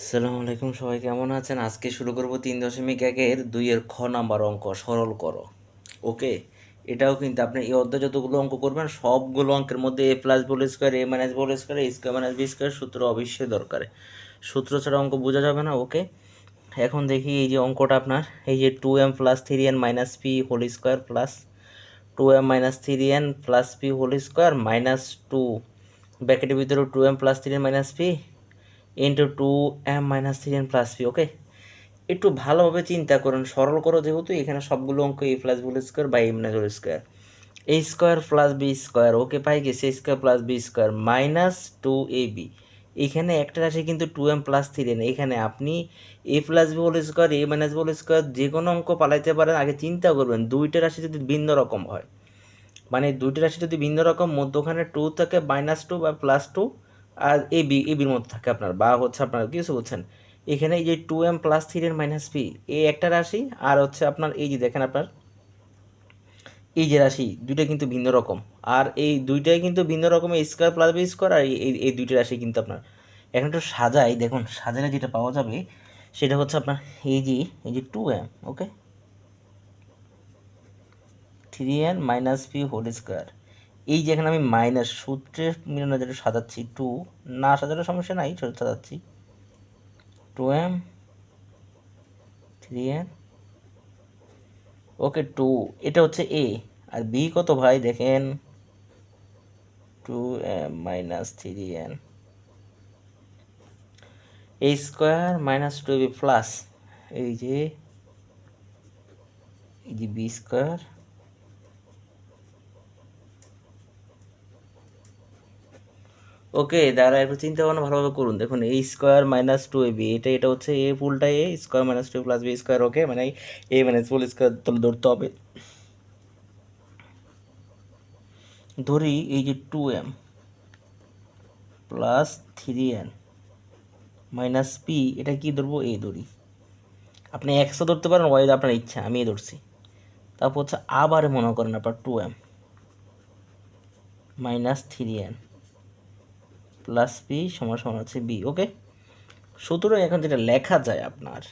আসসালামু আলাইকুম, সবাই কেমন আছেন? আজকে শুরু করব তিন দশমিক একের দুইয়ের খ নাম্বার অঙ্ক, সরল করো। ওকে? এটাও কিন্তু আপনি এই অধ্যায় যতগুলো অঙ্ক করবেন, সবগুলো অঙ্কের মধ্যে এ প্লাস বল square A minus ball square A square minus B square সূত্র অবশ্যই দরকার। সূত্র ছাড়া অঙ্ক বোঝা যাবে না, ওকে? এখন দেখি এই যে অঙ্কটা আপনার, এই যে two M plus three N minus P whole square plus two M minus three N plus P whole square minus two ব্যাকেটের ভিতরে two M plus three N minus P into two M minus three N plus P okay একটু ভালোভাবে চিন্তা করুন, সরল করো যেহেতু এখানে সবগুলো অঙ্ক A plus ball square by M whole square A square plus B square okay পাই গেছে A square plus B square minus two A B এখানে একটা রাশি কিন্তু two M plus three N এখানে আপনি A plus B whole square A minus ball square যে কোনো অঙ্ক পালাইতে পারেন, আগে চিন্তা করবেন, দুইটা রাশি যদি ভিন্ন রকম হয়। মানে দুইটা রাশি যদি ভিন্ন রকম, মধ্যখানে টু থাকে মাইনাস টু বা প্লাস টু আর এ বি এ বির মধ্যে থাকে আপনার, বা হচ্ছে আপনার কিছু বুঝছেন। এখানে এই যে টু এম প্লাস থ্রি এর মাইনাস পি এই একটা রাশি আর হচ্ছে আপনার এই যে দেখেন আপনার, এই যে রাশি, দুইটা কিন্তু ভিন্ন রকম। আর এই দুইটাই কিন্তু ভিন্ন রকমের স্কোয়ার প্লাস বি স্কোয়ার আর এই এই দুইটা রাশি কিন্তু আপনার। এখন একটু সাজাই, দেখুন, সাজালে যেটা পাওয়া যাবে সেটা হচ্ছে আপনার এই যে এই যে two M okay three N minus P whole square এই যে এখানে আমি মাইনাস সূত্রের মিলনে যেটা সাজাচ্ছি টু না সাজানোর সমস্যা নাই ছোট সাজাচ্ছি two M three N okay two এটা হচ্ছে এ আর বি কত ভাই? দেখেন two M minus three N A square minus two B plus এই যে এই যে বি স্কোয়ার ওকে দাঁড়া একটু চিন্তা ভাবনা ভালোভাবে করুন। দেখুন, A square minus two A B, এটা এটা হচ্ছে এ ফুলটা A, square minus two plus B square, okay মানে এ মাইনাস ফুল স্কোয়ার তাহলে ধরতে হবে। ধরি এই যে two M plus three N minus P, এটা কি ধরবো? এ ধরি। আপনি একশো ধরতে পারেন, ওয়াই আপনার ইচ্ছা, আমি ধরছি। তারপর হচ্ছে আবার মনে করেন আপনার two M minus three N. Plus B সমান সমান হচ্ছে বি ওকে সুতরাং এখন যেটা লেখা যায় আপনার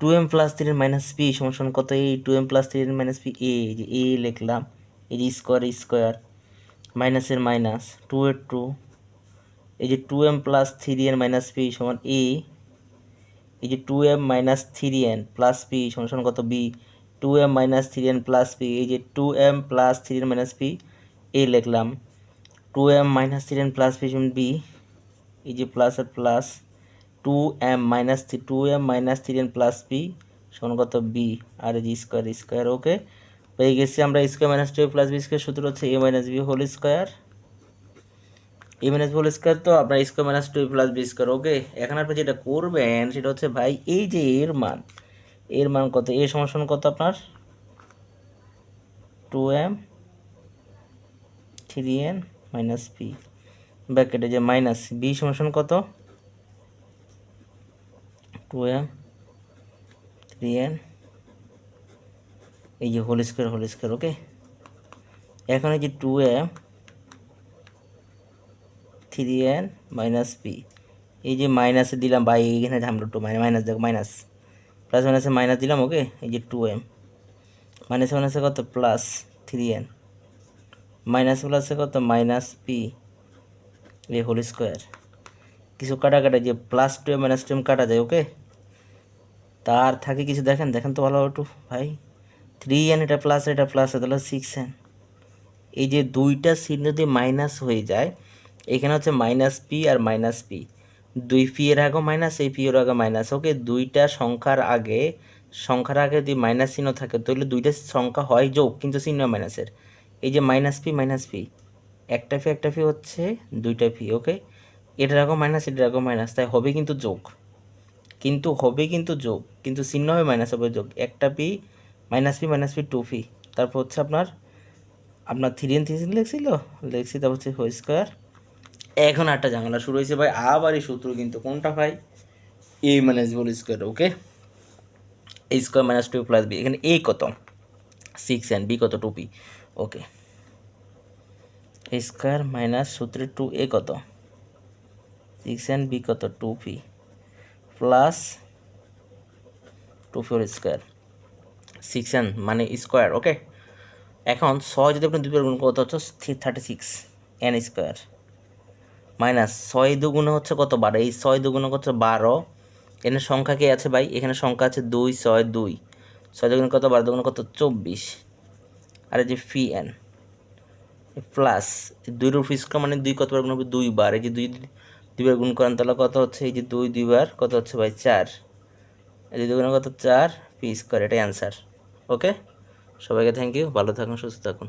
two M plus three minus P সমান সমান কত? এই two M plus three minus P A যে এ লিখলাম, এই যে স্কোয়ার স্কোয়ার মাইনাসের মাইনাস টু এর টু এই যে two M plus three N minus P সমান এ এই যে two M minus three N plus P সমান সমান কত? B two M minus three N plus P এই যে two M plus three N minus P A লিখলাম two M minus three N plus P সমান B এই যে plus আর plus two M minus three two M minus three N plus P সমান কত B আর এই যে স্কোয়ার স্কোয়ার ওকে পেয়ে গেছি আমরা square minus two plus B square সূত্র হচ্ছে A minus B whole square A minus whole square তো আপনার square minus two plus B square okay এখন আপনি যেটা করবেন সেটা হচ্ছে ভাই এই যে এর মান এর মান কত? এ সমান কত আপনার? Two M three N minus P ব্র্যাকেটে যে মাইনাস বি সমান কত? টু এম থ্রি এন এই যে whole square whole square okay এখন এই যে two M three N minus P এই যে মাইনাসে দিলাম বা এইখানে ঝামলো টু মাইনাস দেখো মাইনাস প্লাস মাইনাসে মাইনাস দিলাম ওকে এই যে টু এম মাইনাস মাইনাসে কত? প্লাস থ্রি এন মাইনাস প্লাসে কত? Minus P A whole square কিছু কাটা কাটা যে প্লাস টু মাইনাস টু কাটা যায় ওকে তার থাকে কিছু দেখেন? দেখেন তো ভালো একটু, ভাই। থ্রি এন এটা প্লাস এটা প্লাস তাহলে সিক্স এন এই যে দুইটা চিহ্ন যদি মাইনাস হয়ে যায়, এখানে হচ্ছে মাইনাস পি আর মাইনাস পি দুই পি এর আগে মাইনাস এই পি এর আগে মাইনাস ওকে দুইটা সংখ্যার আগে সংখ্যার আগে যদি মাইনাস চিহ্ন থাকে, তাহলে দুইটা সংখ্যা হয় যোগ, কিন্তু চিহ্ন মাইনাসের এই যে মাইনাস পি মাইনাস পি একটা ফি একটা ফি হচ্ছে দুইটা ফি ওকে এটা আগে মাইনাস এটার আগে মাইনাস তাই হবে কিন্তু যোগ। কিন্তু হবে কিন্তু যোগ, কিন্তু চিহ্ন হবে মাইনাস হবে যোগ। একটা P minus P minus P two P তারপর হচ্ছে আপনার আপনার থ্রি এন থ্রি লেখছিল? লেখছি, তারপর হচ্ছে হোল স্কোয়ার এখন একটা ঝামেলা শুরু হয়েছে ভাই আবার এই সূত্র কিন্তু কোনটা ভাই? A minus B whole square okay A square minus two plus B এখানে এ কত? সিক্স এন বি কত? Two P okay. Square minus সূত্রের টু এ কত? সিক্স এন বি কত? Two P plus two four square six N মানে square okay এখন ছয় যদি আপনি দুবার গুণ কত হচ্ছে thirty six N square minus ছয় দুগুণে হচ্ছে কত? বারো। এই ছয় দুগুণে হচ্ছে বারো। এখানে সংখ্যা কে আছে ভাই? এখানে সংখ্যা আছে দুই, ছয় দুই। ছয় দুগুণে কত? বারো দুগুণে কত? চব্বিশ। আর এই যে ফি এন প্লাস দুই রুফ স্কোয়ার মানে দুই কতবার গুণ হবে? দুইবার। এই যে দুই, দুইবার গুণ করেন, তাহলে কত হচ্ছে? এই যে দুই, দুইবার কত হচ্ছে ভাই? চার। এই যে দুগুণে কত? চার পি স্কোয়ার এটাই অ্যান্সার ওকে সবাইকে থ্যাংক ইউ ভালো থাকুন, সুস্থ থাকুন।